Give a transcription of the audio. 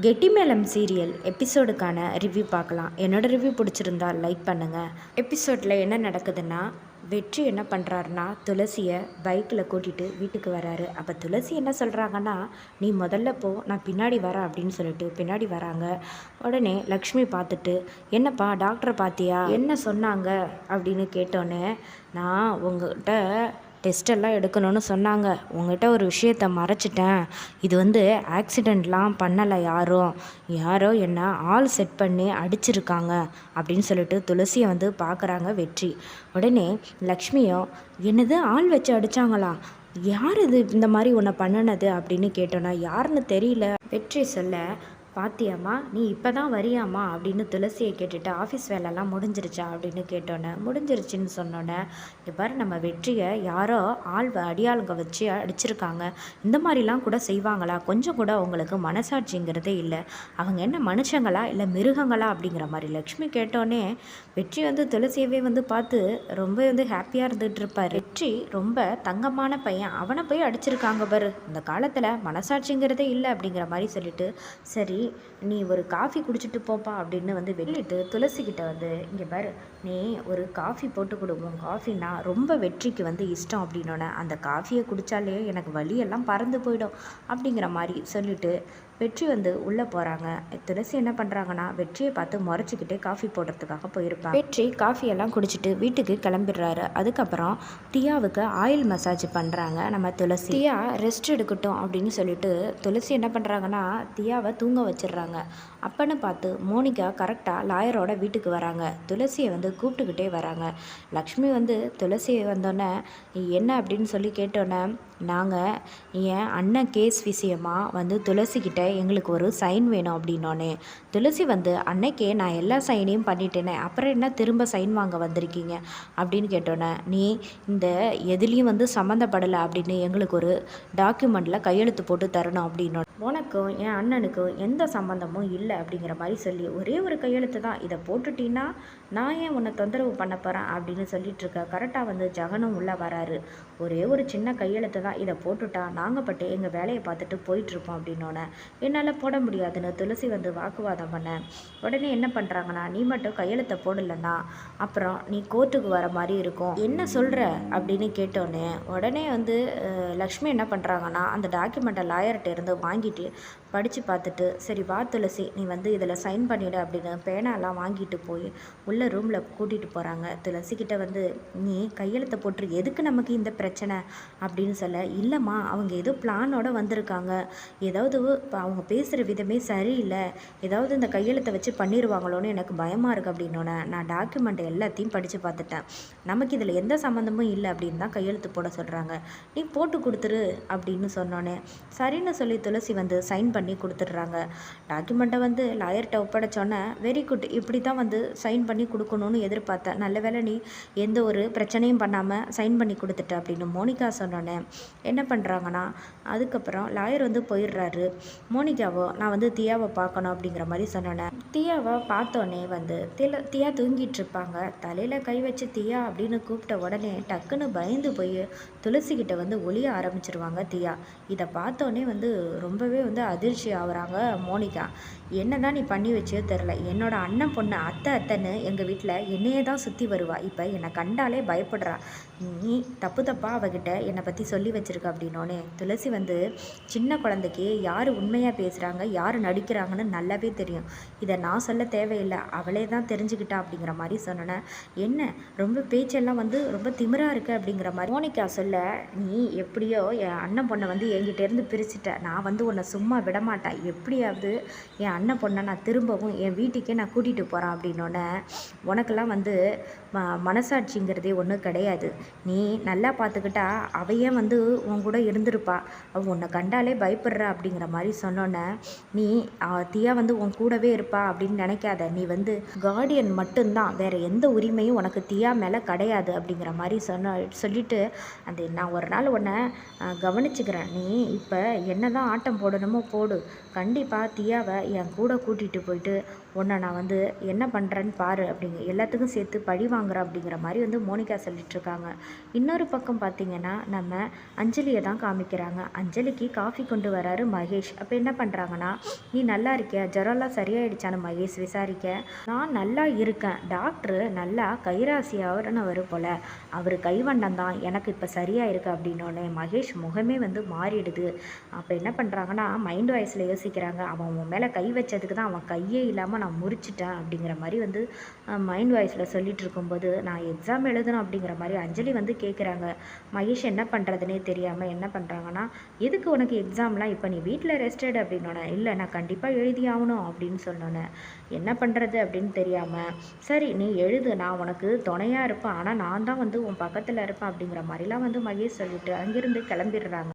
கெட்டிமேளம் serial எபிசோடுக்கான review பார்க்கலாம். என்னோட review பிடிச்சிருந்தா லைக் பண்ணுங்கள் எபிசோடில் என்ன நடக்குதுன்னா வெற்றி என்ன பண்ணுறாருன்னா துளசியை பைக்கில் கூட்டிகிட்டு வீட்டுக்கு வராரு. அப்போ துளசி என்ன சொல்கிறாங்கன்னா நீ முதல்ல போ நான் பின்னாடி வரேன் அப்படின்னு சொல்லிட்டு பின்னாடி வராங்க. உடனே லக்ஷ்மி பார்த்துட்டு என்னப்பா டாக்டரை பார்த்தியா என்ன சொன்னாங்க? அப்படின்னு கேட்டோன்னே நான் உங்கள்கிட்ட டெஸ்டெல்லாம் எடுக்கணும்னு சொன்னாங்க. உங்ககிட்ட ஒரு விஷயத்த மறைச்சிட்டேன். இது வந்து ஆக்சிடெண்ட்லாம் பண்ணலை யாரும் யாரோ என்ன ஆள் செட் பண்ணி அடிச்சிருக்காங்க அப்படின்னு சொல்லிட்டு துளசியை வந்து பார்க்குறாங்க வெற்றி. உடனே லக்ஷ்மியும் என்னது ஆள் வச்சு அடித்தாங்களா யார் இது? இந்த மாதிரி உன்னை பண்ணினது? அப்படின்னு கேட்டோன்னா யாருன்னு தெரியல. வெற்றி சொல்ல பாத்தியம்மா நீ இப்போ தான் வரியாம்மா? அப்படின்னு துளசியை கேட்டுட்டு ஆஃபீஸ் வேலைலாம் முடிஞ்சிருச்சா? அப்படின்னு கேட்டோன்னே முடிஞ்சிருச்சுன்னு சொன்னோன்னே இங்கே பாரு நம்ம வெற்றியை யாரோ ஆள் அடியாளுங்க வச்சு அடிச்சிருக்காங்க. இந்த மாதிரிலாம் கூட செய்வாங்களா? கொஞ்சம் கூட அவங்களுக்கு மனசாட்சிங்கிறதே இல்லை. அவங்க என்ன மனுஷங்களா இல்லை மிருகங்களா? அப்படிங்கிற மாதிரி லக்ஷ்மி கேட்டோன்னே வெற்றி வந்து துளசியவே வந்து பார்த்து ரொம்ப வந்து ஹாப்பியாக இருந்துகிட்டு இருப்பார் வெற்றி ரொம்ப தங்கமான பையன். அவனை போய் அடிச்சிருக்காங்க பாரு. இந்த காலத்தில் மனசாட்சிங்கிறதே இல்லை அப்படிங்கிற மாதிரி சொல்லிட்டு சரி நீ ஒரு காஃபி குடிச்சிட்டு போப்பா அப்படின்னு வந்து வெளியிட்டு துளசிக்கிட்ட வந்து இங்கே பாரு நீ ஒரு காஃபி போட்டு கொடுப்போம் காஃபினா ரொம்ப வெற்றிக்கு வந்து இஷ்டம் அப்படின்னோடனே அந்த காஃபியை குடித்தாலே எனக்கு வலியெல்லாம் பறந்து போயிடும் அப்படிங்கிற மாதிரி சொல்லிட்டு வெற்றி வந்து உள்ளே போகிறாங்க துளசி என்ன பண்ணுறாங்கன்னா வெற்றியை பார்த்து முறைச்சிக்கிட்டே காஃபி போடுறதுக்காக போயிருப்பாங்க வெற்றி காஃபியெல்லாம் குடிச்சிட்டு வீட்டுக்கு கிளம்பிடுறாரு. அதுக்கப்புறம் தியாவுக்கு ஆயில் மசாஜ் பண்ணுறாங்க நம்ம துளசி. தியா ரெஸ்ட் எடுக்கட்டும் அப்படின்னு சொல்லிட்டு துளசி என்ன பண்ணுறாங்கன்னா தியாவை தூங்க வச்சிடுறாங்க. அப்பன்னு பார்த்து மோனிகா கரெக்டாக லாயரோட வீட்டுக்கு வராங்க. துளசியை வந்து கூப்பிட்டுக்கிட்டே வராங்க. லக்ஷ்மி வந்து துளசியை வந்தோடனே என்ன? அப்படின்னு சொல்லி கேட்டோன்னே நாங்கள் என் அண்ணன் கேஸ் விஷயமா வந்து துளசிக்கிட்ட எங்களுக்கு ஒரு சைன் வேணும் அப்படின்னோன்னே துளசி வந்து அன்னைக்கே நான் எல்லா சைனையும் பண்ணிட்டேனே அப்புறம் என்ன திரும்ப சைன் வாங்க வந்திருக்கீங்க? அப்படின்னு கேட்டோன்னே நீ இந்த எதுலேயும் வந்து சம்மந்தப்படலை அப்படின்னு எங்களுக்கு ஒரு டாக்குமெண்ட்டில் கையெழுத்து போட்டு தரணும் அப்படின்னோட உனக்கும் என் அண்ணனுக்கும் எந்த சம்மந்தமும் இல்லை அப்படிங்கிற மாதிரி சொல்லி ஒரே ஒரு கையெழுத்து தான் இதை போட்டுட்டீங்கன்னா நான் ஏன் உன்னை தொந்தரவு பண்ண போகிறேன் அப்படின்னு சொல்லிட்டு இருக்க கரெக்டாக வந்து ஜெகனும் உள்ளே வராரு. ஒரே ஒரு சின்ன கையெழுத்து தான் இதை போட்டுட்டா நாங்கள் பட்டு எங்கள் வேலையை பார்த்துட்டு போயிட்டுருப்போம் அப்படின்னோடனே என்னால் போட முடியாதுன்னு துளசி வந்து வாக்குவாதம் பண்ண. உடனே என்ன பண்ணுறாங்கன்னா நீ மட்டும் கையெழுத்தை போடலன்னா அப்புறம் நீ கோர்ட்டுக்கு வர மாதிரி இருக்கும். என்ன சொல்கிற அப்படின்னு கேட்டோன்னே உடனே வந்து லக்ஷ்மி என்ன பண்ணுறாங்கன்னா அந்த டாக்குமெண்ட்டை லாயர்கிட்ட இருந்து வாங்கிட்டு படித்து பார்த்துட்டு சரி வா துளசி நீ வந்து இதில் சைன் பண்ணிவிடு அப்படின்னு பேனாலாம் வாங்கிட்டு போய் உள்ள ரூமில் கூட்டிகிட்டு போகிறாங்க துளசிக்கிட்ட வந்து நீ கையெழுத்தை போட்டு எதுக்கு நமக்கு இந்த பிரச்சனை? அப்படின்னு சொல்ல இல்லைம்மா அவங்க ஏதோ பிளானோட வந்திருக்காங்க. ஏதாவது அவங்க பேசுகிற விதமே சரியில்லை. ஏதாவது இந்த கையெழுத்தை வச்சு பண்ணிடுவாங்களோன்னு எனக்கு பயமாக இருக்குது அப்படின்னோடனே நான் டாக்குமெண்ட் எல்லாத்தையும் படித்து பார்த்துட்டேன். நமக்கு இதில் எந்த சம்மந்தமும் இல்லை அப்படின்னு தான் கையெழுத்து போட சொல்கிறாங்க நீ போட்டு கொடுத்துரு அப்படின்னு சொன்னோன்னே சரின்னு சொல்லி துளசி வந்து சைன் பண்ணி பண்ணி கொடுத்துட்றாங்க. டாக்குமெண்ட்டை வந்து லாயர்கிட்ட ஒப்படைச்சோன்னே வெரி குட் இப்படி தான் வந்து சைன் பண்ணி கொடுக்கணும்னு எதிர்பார்த்தேன் நல்ல வேலை நீ எந்த ஒரு பிரச்சனையும் பண்ணாமல் சைன் பண்ணி கொடுத்துட்ட. அப்படின்னு மோனிகா சொன்னோன்னே என்ன பண்ணுறாங்கன்னா அதுக்கப்புறம் லாயர் வந்து போயிடுறாரு. மோனிகாவோ நான் வந்து தியாவை பார்க்கணும் அப்படிங்கிற மாதிரி சொன்னோன்னே தியாவை பார்த்தோன்னே வந்து தில தியா தூங்கிட்டு இருப்பாங்க தலையில் கை வச்சு தியா அப்படின்னு கூப்பிட்ட உடனே டக்குன்னு பயந்து போய் துளசிக்கிட்ட வந்து ஒளிய ஆரம்பிச்சிருவாங்க தியா. இதை பார்த்தோன்னே வந்து ரொம்பவே வந்து அதிர்ச்சி ஆகுறாங்க மோனிகா. என்னதான் நீ பண்ணி வச்சே தெரில. என்னோட அண்ணன் பொண்ணு அத்தை அத்தைன்னு எங்கள் வீட்டில் என்னையே தான் சுற்றி வருவா. இப்போ என்னை கண்டாலே பயப்படுறா. நீ தப்பு தப்பாக அவகிட்ட என்னை பற்றி சொல்லி வச்சிருக்க அப்படின்னோடனே துளசி வந்து சின்ன குழந்தைக்கு யார் உண்மையாக பேசுகிறாங்க யார் நடிக்கிறாங்கன்னு நல்லாவே தெரியும். இதை நான் சொல்ல தேவையில்லை. அவளே தான் தெரிஞ்சுக்கிட்டா அப்படிங்கிற மாதிரி சொன்னோன்னே என்ன? ரொம்ப பேச்செல்லாம் வந்து ரொம்ப திமிராக இருக்குது அப்படிங்கிற மாதிரி மோனிகா சொல்ல நீ எப்படியோ என் அண்ணன் பொண்ணை வந்து என்கிட்டேருந்து பிரிச்சுட்ட. நான் வந்து உன்னை சும்மா விட மாட்டேன் எப்படியாவது என் அண்ணன் பொண்ணை நான் திரும்பவும் என் வீட்டுக்கே நான் கூட்டிகிட்டு போகிறேன் அப்படின்னோடனே உனக்கெல்லாம் வந்து ம மனசாட்சிங்கிறதே ஒன்றும் கிடையாது. நீ நல்லா பார்த்துக்கிட்டா அவையே வந்து உன் கூட இருந்திருப்பா. அவள் உன்னை கண்டாலே பயப்படுற அப்படிங்கிற மாதிரி சொன்னோன்னே நீ தியா வந்து உன் கூடவே இருப்பா அப்படின்னு நினைக்காத. நீ வந்து கார்டியன் மட்டும்தான். வேறு எந்த உரிமையும் உனக்கு தியா மேலே கிடையாது அப்படிங்கிற மாதிரி சொன்ன சொல்லிட்டு அந்த நான் ஒரு நாள் உன்னை கவனிச்சுக்கிறேன். நீ இப்போ என்ன தான் ஆட்டம் போடணுமோ போடு. போடு கண்டிப்பாக தியாவை என் கூட கூட்டிகிட்டு போயிட்டு உன்னை நான் வந்து என்ன பண்ணுறேன்னு பாரு அப்படிங்க. எல்லாத்துக்கும் சேர்த்து பழி வாங்குறேன் அப்படிங்கிற மாதிரி வந்து மோனிகா சொல்லிட்டுருக்காங்க இன்னொரு பக்கம் பார்த்தீங்கன்னா நம்ம அஞ்சலியை தான் காமிக்கிறாங்க. அஞ்சலிக்கு காஃபி கொண்டு வராரு மகேஷ். அப்போ என்ன பண்ணுறாங்கன்னா நீ நல்லா இருக்கியா? ஜுரம்லாம் சரியாயிடுச்சானு மகேஷ் விசாரிக்க. நான் நல்லா இருக்கேன். டாக்டரு நல்லா கைராசியாகனு வரும் போல். அவர் கைவண்ணம் தான். எனக்கு இப்போ சரியாக இருக்குது அப்படின்னோடனே மகேஷ் முகமே வந்து மாறிடுது. அப்போ என்ன பண்ணுறாங்கன்னா மைண்ட் வயசில் யோசிக்கிறாங்க. அவன் அவன் மேலே கை வச்சதுக்கு தான் அவன் கையே இல்லாமல் நான் முறிச்சிட்டேன் அப்படிங்கிற மாதிரி வந்து மைண்ட் வாய்ஸில் சொல்லிட்டு இருக்கும்போது நான் எக்ஸாம் எழுதணும் அப்படிங்கிற மாதிரி அஞ்சலி வந்து கேட்குறாங்க மகேஷ் என்ன பண்ணுறதுனே தெரியாமல் என்ன பண்ணுறாங்கன்னா எதுக்கு உனக்கு எக்ஸாம்லாம் இப்போ நீ வீட்டில் ரெஸ்டட் அப்படின்னோடனே இல்லை நான் கண்டிப்பாக எழுதி ஆகணும் அப்படின்னு சொன்னோன்னே என்ன பண்ணுறது அப்படின்னு தெரியாமல் சரி நீ எழுது. நான் உனக்கு துணையாக இருப்பேன். ஆனால் நான் தான் வந்து உன் பக்கத்தில் இருப்பேன் அப்படிங்கிற மாதிரிலாம் வந்து மகேஷ் சொல்லிட்டு அங்கேருந்து கிளம்பிடுறாங்க.